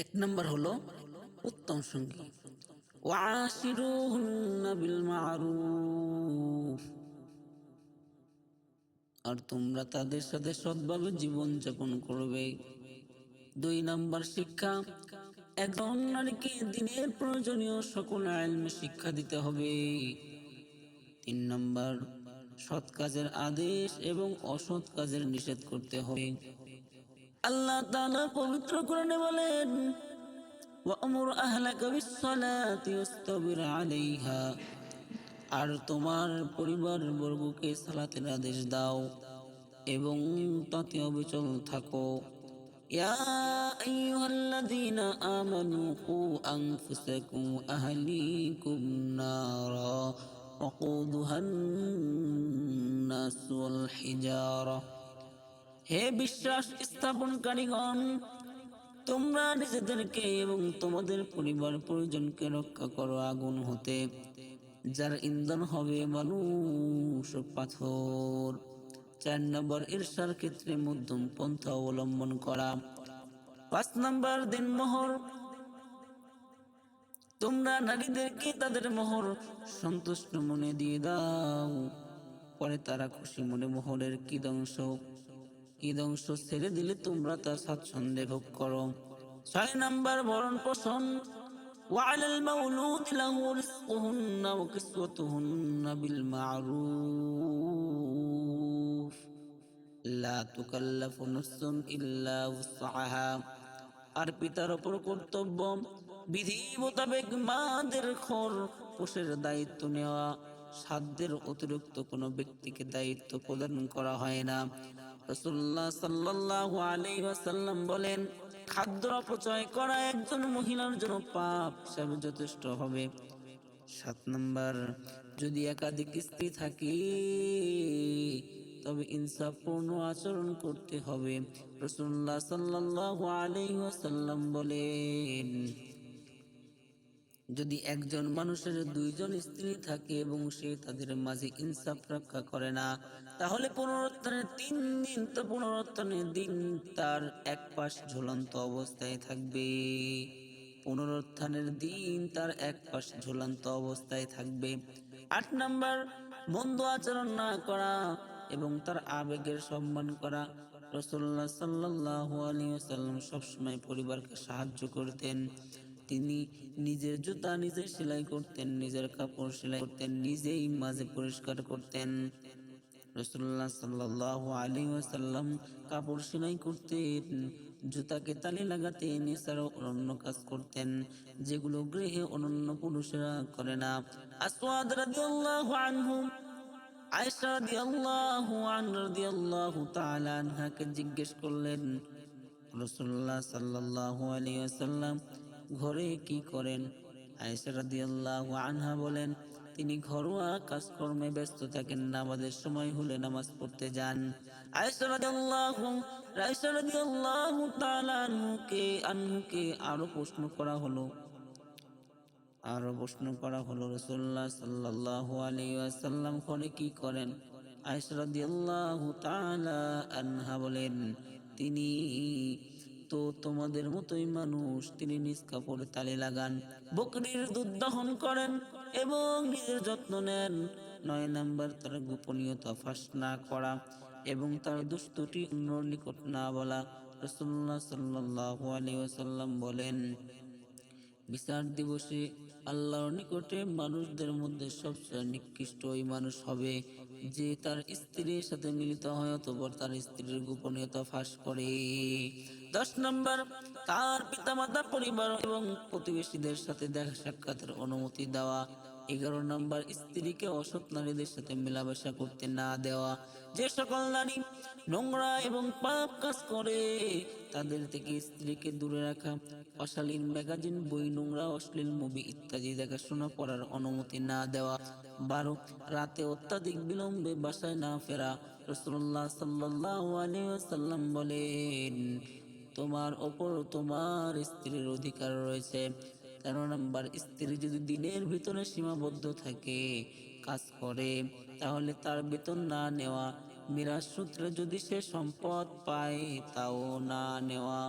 এক নম্বর হলো উত্তম সঙ্গী। আর তোমরা তাদের সাথে সৎভাবে করবে। দুই নাম্বার শিক্ষা একজন নারীকে দিনের প্রয়োজনীয় সকল আইন শিক্ষা দিতে হবে। তিন নম্বর, সৎ কাজের আদেশ এবং অসৎ কাজের নিষেধ করতে হবে। আল্লাহ তাআলা পবিত্র কোরআনে বলেন ওয়ামুর আহলাকা বিসসালাতি ওয়াসতাবির আলাইহা আর তোমার পরিবার বর্গকে সালাতের আদেশ দাও এবং তাতে অবিচল থাকো ইয়া আইয়ুহাল্লাযীনা আমানু কু আনফুসাকুম আহলিকুম নারা وقودها الناس والحجارة হে বিশ্বাস স্থাপনকারীগণ, তোমরা নিজেদেরকে এবং তোমাদের পরিবার পরিজনকে রক্ষা করো আগুন হতে, যার ইন্ধন হবে মানুষ পাথর। চার নম্বর, ঈর্ষার ক্ষেত্রে মধ্যম পন্থা অবলম্বন করা। পাঁচ নম্বর দিন মোহর তোমরা নারীদেরকে তাদের মোহর সন্তুষ্ট মনে দিয়ে দাও, পরে তারা খুশি মনে মোহরের কি দংশ কি দংশ ছেড়ে দিলে তোমরা তার স্বাচ্ছন্দ্যে ভোগ করো ছয় নাম্বার ভরণ পোষণ وعلى المولود له رزقهن وكسوتهن بالمعروف لا تكلف نفس إلا وسعها আর পিতার ওপর কর্তব্য বিধি মোতাবেক মাদের খর পোষের দায়িত্ব নেওয়া সাধ্যের অতিরিক্ত কোনো ব্যক্তিকে দায়িত্ব প্রদান করা হয় না রসুল্লাহ সাল্লাল্লাহু আলাইহি ওয়াসাল্লাম বলেন, খাদ্য অপচয় করা একজন মহিলার জন্য পাপ হিসাবে যথেষ্ট হবে। সাত নম্বর, যদি একাধিক স্ত্রী থাকে, তবে ইনসাফপূর্ণ আচরণ করতে হবে। রসুল্লাহ সাল্লাল্লাহু আলাইহি ওয়াসাল্লাম বলেন যদি একজন মানুষের দুইজন স্ত্রী থাকে এবং সে তাদের মাঝে ইনসাফ রক্ষা করে না, তাহলে পুনরুত্থানের তিন দিন তো পুনরুত্থানের দিন তার এক পাশ ঝুলন্ত অবস্থায় থাকবে। পুনরুত্থানের দিন তার এক পাশ ঝুলন্ত অবস্থায় থাকবে। আট নাম্বার মন্দ আচরণ না করা এবং তার আবেগের সম্মান করা। রসুল্লাহ সাল্লাহ আলী সাল্লাম সবসময় পরিবারকে সাহায্য করতেন। তিনি নিজের জুতা নিজে সেলাই করতেন, নিজের কাপড় সেলাই করতেন, নিজেই মাঝে পরিষ্কার করতেন। রসুল্লাহ সাল্লাহ আলী ওয়াসাল্লাম কাপড় সেলাই করতেন, জুতাকে তালি লাগাতেন, এছাড়াও অনন্য কাজ করতেন, যেগুলো গৃহে অনন্য পুরুষেরা করে না। আসওয়াদ রাদিয়াল্লাহু আনহু, আয়েশা রাদিয়াল্লাহু আন, রাদিয়াল্লাহু তাআলা আনহাকে জিজ্ঞেস করলেন, রাসূলুল্লাহ সাল্লাল্লাহু আলাইহি ওয়াসাল্লাম ঘরে কি করেন? আনহা বলেন, তিনি ঘরোয়া কাজকর্মে ব্যস্ত থাকেন, নামাজের সময় হলে নামাজ পড়তে যান। আনহুকে আরও প্রশ্ন করা হলো। আরও প্রশ্ন করা হলো, রাসূলুল্লাহ সাল্লাল্লাহু ঘরে কি করেন? আয়েশা রাদিয়াল্লাহু তাআলা আনহা বলেন, তিনি তো তোমাদের মতোই মানুষ, তিনি নিজ কাপড়ে তালে লাগান, বকরির দুধ দহন করেন এবং নিজের যত্ন নেন। নয় নাম্বার, তার গোপনীয়তা ফাঁস না করা এবং তার দুষ্টটি অন্যর নিকট না বলা। রসুল্লাহ সাল্লাহ আলী ওসাল্লাম বলেন বিচার দিবসে আল্লাহর নিকটে মানুষদের মধ্যে সবচেয়ে নিকৃষ্ট ওই মানুষ হবে। যে তার স্ত্রীর সাথে মিলিত হয় অথবা তার স্ত্রীর গোপনীয়তা ফাঁস করে। দশ নম্বর, তার পিতামাতা, পরিবার এবং প্রতিবেশীদের সাথে দেখা সাক্ষাতের অনুমতি দেওয়া। এগারো নম্বর, স্ত্রীকে অসৎ নারীদের সাথে মেলামেশা করতে না দেওয়া। যে সকল নারী নোংরা এবং পাপ কাজ করে, তাদের থেকে স্ত্রীকে দূরে রাখা, অশালীন ম্যাগাজিন, বই নোংরা, অশ্লীল মুভি ইত্যাদি দেখাশোনা করার অনুমতি না দেওয়া। বারো, রাতে অত্যাধিক বিলম্বে বাসায় না ফেরা। রসুল্লাহ সাল্লাহ আলিয়াল্লাম বলেন, তোমার ওপর তোমার স্ত্রীর অধিকার রয়েছে। তেরো নম্বর, স্ত্রী যদি দিনের ভিতরে সীমাবদ্ধ থাকে, কাজ করে, তাহলে তার বেতন না নেওয়া মিরাজ সূত্রে যদি সে সম্পদ পায়, তাও না নেওয়া।